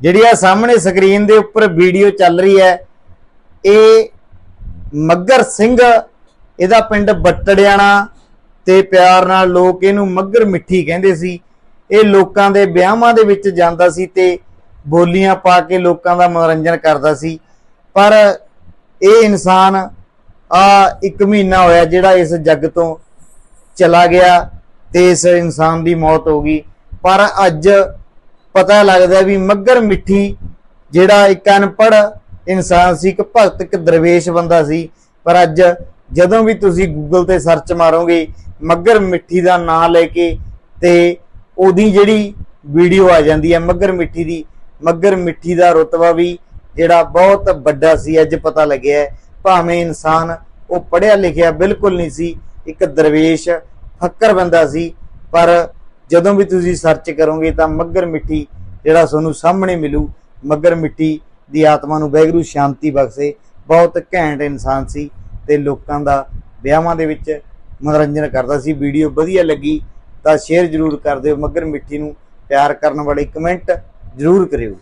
ਜਿਹੜੀ ਆ ਸਾਹਮਣੇ ਸਕਰੀਨ ਦੇ ਉੱਪਰ ਵੀਡੀਓ ਚੱਲ ਰਹੀ ਹੈ, ਇਹ ਮੱਗਰ ਸਿੰਘ, ਇਹਦਾ ਪਿੰਡ ਬੱਟੜਿਆਣਾ ਤੇ ਪਿਆਰ ਨਾਲ ਲੋਕ ਇਹਨੂੰ ਮੱਗਰ ਮਿੱਠੀ ਕਹਿੰਦੇ ਸੀ। ਇਹ ਲੋਕਾਂ ਦੇ ਵਿਆਹਾਂ ਦੇ ਵਿੱਚ ਜਾਂਦਾ ਸੀ ਤੇ ਬੋਲੀਆਂ ਪਾ ਕੇ ਲੋਕਾਂ ਦਾ ਮਨੋਰੰਜਨ ਕਰਦਾ ਸੀ। ਪਰ ਇਹ ਇਨਸਾਨ ਆ ਇੱਕ ਮਹੀਨਾ ਹੋਇਆ ਜਿਹੜਾ ਇਸ ਜੱਗ ਤੋਂ ਚਲਾ ਗਿਆ ਤੇ ਇਸ ਇਨਸਾਨ ਦੀ ਮੌਤ ਹੋ ਗਈ। ਪਰ ਅੱਜ ਪਤਾ ਲੱਗਦਾ ਵੀ ਮੱਗਰ ਮਿੱਠੀ, ਜਿਹੜਾ ਇੱਕ ਅਨਪੜ ਇਨਸਾਨ ਸੀ, ਇੱਕ ਭਗਤ, ਇੱਕ ਦਰਵੇਸ਼ ਬੰਦਾ ਸੀ। ਪਰ ਅੱਜ ਜਦੋਂ ਵੀ ਤੁਸੀਂ ਗੂਗਲ ਤੇ ਸਰਚ ਮਾਰੋਗੇ ਮੱਗਰ ਮਿੱਠੀ ਦਾ ਨਾਮ ਲੈ ਕੇ ਤੇ ਉਹਦੀ ਜਿਹੜੀ ਵੀਡੀਓ ਆ ਜਾਂਦੀ ਹੈ ਮੱਗਰ ਮਿੱਠੀ ਦੀ ਮੱਗਰ ਮਿੱਠੀ ਦਾ ਰੁਤਬਾ ਵੀ ਜਿਹੜਾ ਬਹੁਤ ਵੱਡਾ ਸੀ, ਅੱਜ ਪਤਾ ਲੱਗਿਆ ਭਾਵੇਂ ਇਨਸਾਨ ਉਹ ਪੜਿਆ ਲਿਖਿਆ ਬਿਲਕੁਲ ਨਹੀਂ ਸੀ, ਇੱਕ ਦਰਵੇਸ਼, ਫੱਕਰ ਬੰਦਾ ਸੀ, ਪਰ ਜਦੋਂ ਵੀ ਤੁਸੀਂ ਸਰਚ ਕਰੋਗੇ ਤਾਂ ਮੱਗਰ ਮਿੱਠੀ ਜਿਹੜਾ ਤੁਹਾਨੂੰ ਸਾਹਮਣੇ ਮਿਲੂ ਮੱਗਰ ਮਿੱਠੀ ਦੀ ਆਤਮਾ ਨੂੰ ਵੈਗਰੂ ਸ਼ਾਂਤੀ ਬਖਸ਼ੇ। ਬਹੁਤ ਘੈਂਟ ਇਨਸਾਨ ਸੀ ਤੇ ਲੋਕਾਂ ਦਾ ਵਿਆਹਾਂ ਦੇ ਵਿੱਚ ਮਨੋਰੰਜਨ ਕਰਦਾ ਸੀ। ਵੀਡੀਓ ਵਧੀਆ ਲੱਗੀ ਤਾਂ ਸ਼ੇਅਰ ਜ਼ਰੂਰ ਕਰ ਦਿਓ। ਮੱਗਰ ਮਿੱਠੀ ਨੂੰ ਪਿਆਰ ਕਰਨ ਵਾਲੇ ਕਮੈਂਟ ਜ਼ਰੂਰ ਕਰਿਓ।